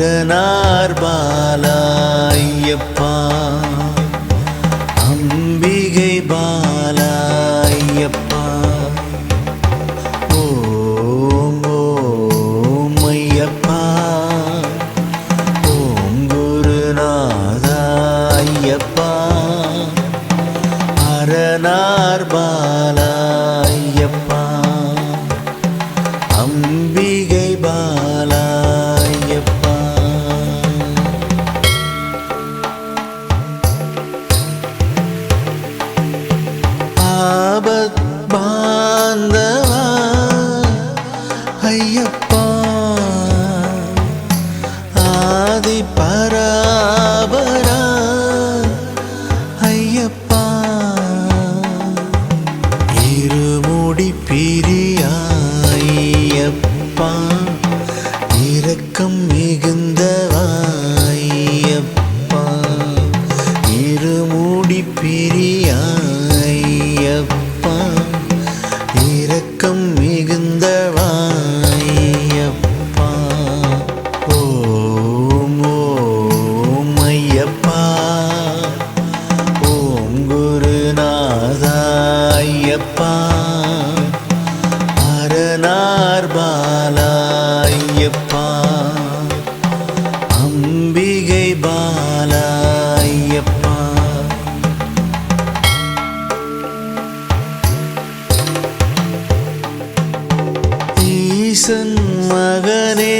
சரணார் பாலாயப்பா. அம்பிகை பாலாயப்பா. ஓம் ஓம் ஐயப்பா. ஓம் குருநாதாயப்பா. அரணா ஐயப்பா. ஆதி பராபரா. ஐயப்பா. இருமுடி பிரியா ஐயப்பா இரக்கம் மிகுந்தவா. ஐயப்பா. இருமுடி பிரி ஈசன் மகனே.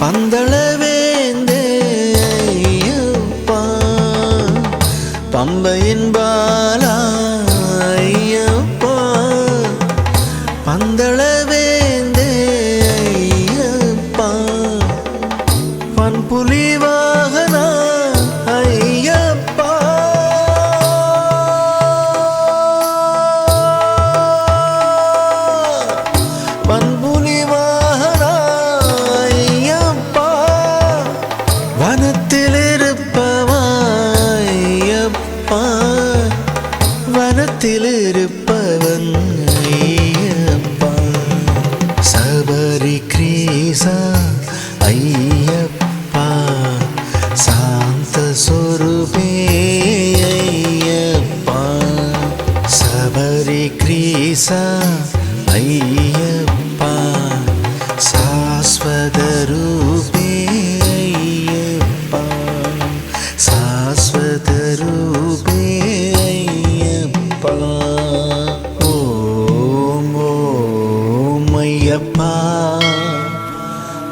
பந்தள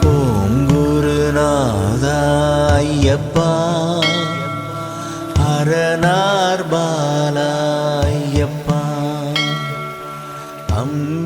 ஓம் குருநாதா ஐயப்பா. அரணார் பாலா ஐயப்பா அம்